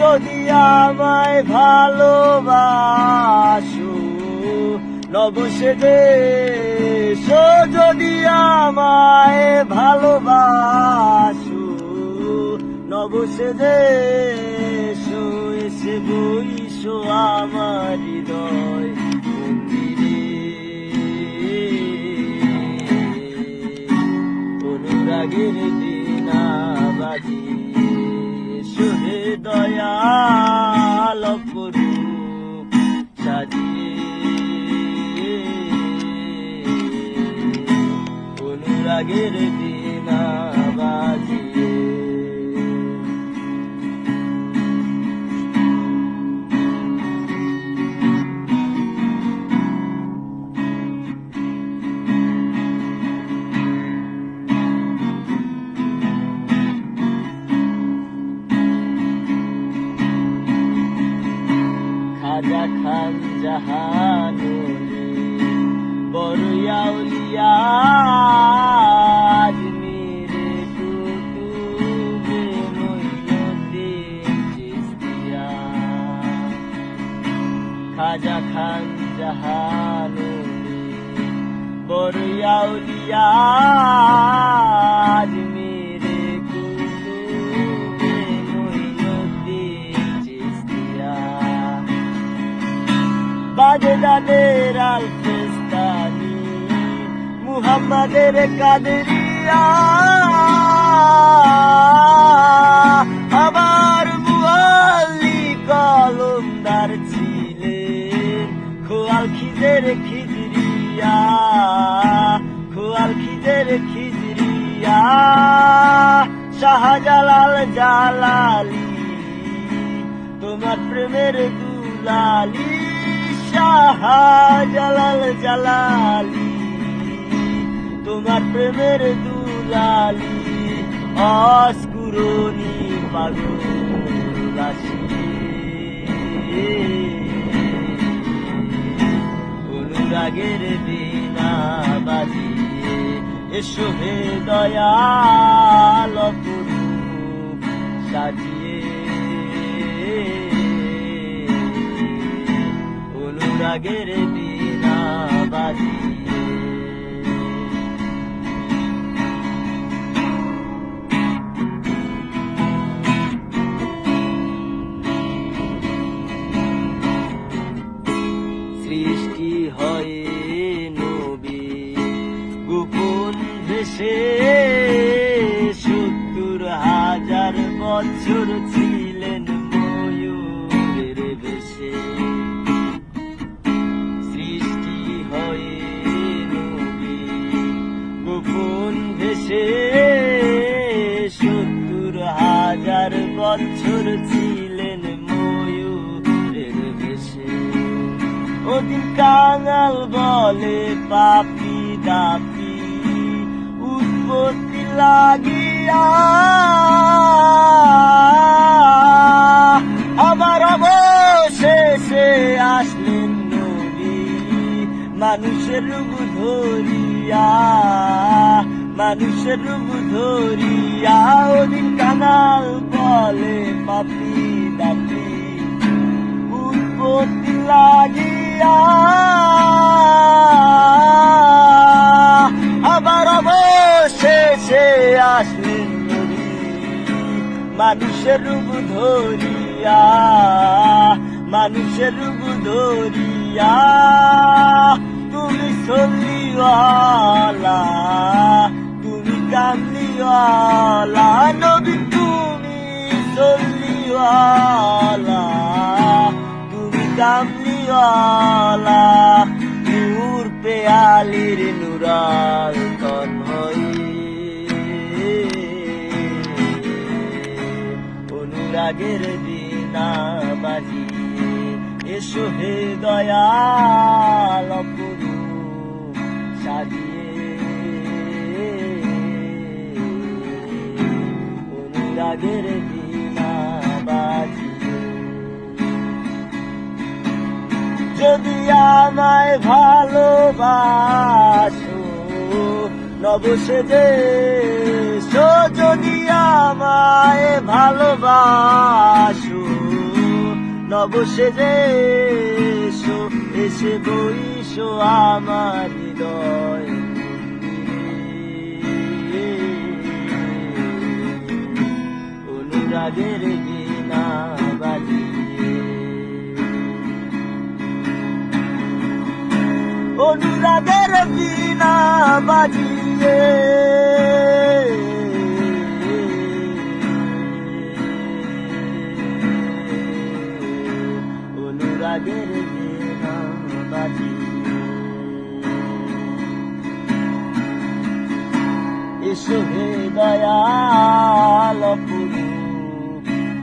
যদি আমায় ভালোবাসো নবসেজে সো যদি আমায় ভালোবাসো নবসেজে সো এসে বইসো আমার হৃদয় অনুরাগের দিনা বাজি। সুরে দয়াল করু সাজিয়ে। অনুরাগের দিনা বাজিয়ে আজমিরে কুতুবে মঈনুদ্দিন চিশতিয়া খাজা খান জাহানুরে বড়িয়াউলিয়া আজমিরে বাগদাদের আল ফেস্তানি মুহাম্মাদের কাদেরিয়া। আমার মুআল্লি কলমদার ছিলেন খোয়াল খিদের খিজরিয়া, খোয়াল খিদের খিজরিয়া। শাহজালাল জালালি, তোমার প্রেমের দুলালি। শাহজালাল জালালি তোমার প্রেমের দুলালি অস্কুরনি পাগল অনুরাগের দিনা বাজিয়ে এসো হে দয়াল সাজিয়ে অনুরাগের দিনা বাজিয়ে সৃষ্টি হয়ে নবী গোপন ভেসে সত্তর হাজার বছর হাজার বছর ছিলেন ময়ূরের বেশে। ওদিন কাঙাল বলে পাপি দাপি উৎপত্তি লাগিয়া মানুষের রূপ ধরিয়া ওদিন কাঙাল বলে পাপি দাপি উৎপত্তি লাগিয়া আবার অবশেষে আসলেন মানুষের রূপ ধরিয়া, মানুষের রূপ ধরিয়া তুমি সলিওয়ালা কামলিওয়ালা নবী তুমি সলিওয়ালা, তুমি কামলিওয়ালা, নূর পেয়ালির নুরাল তন হই অনুরাগের দিনা বাজিয়ে এসো হে দয়াল অপরূপ, সাজিয়ে বাজিয়ে যদি আমায় ভালোবাসো নবসেজে যদি আমায় ভালোবাসো নবসেজে এসে বইসো আমার হৃদয়। অনুরাগের বিনা বাজিয়ে অনুরাগের বিনা বাজিয়ে অনুরাগের বিনা বাজিয়ে এসো হে পুরু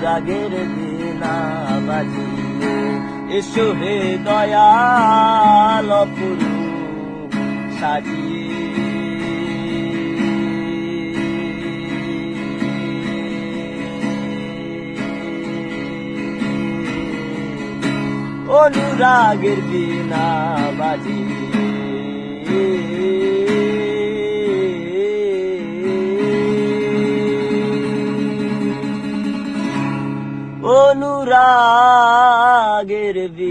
অনুরাগের বিনা বাজিয়ে এসো হে দয়াল সাজিয়ে। অনুরাগের বিনা বাজিয়ে রাগের বি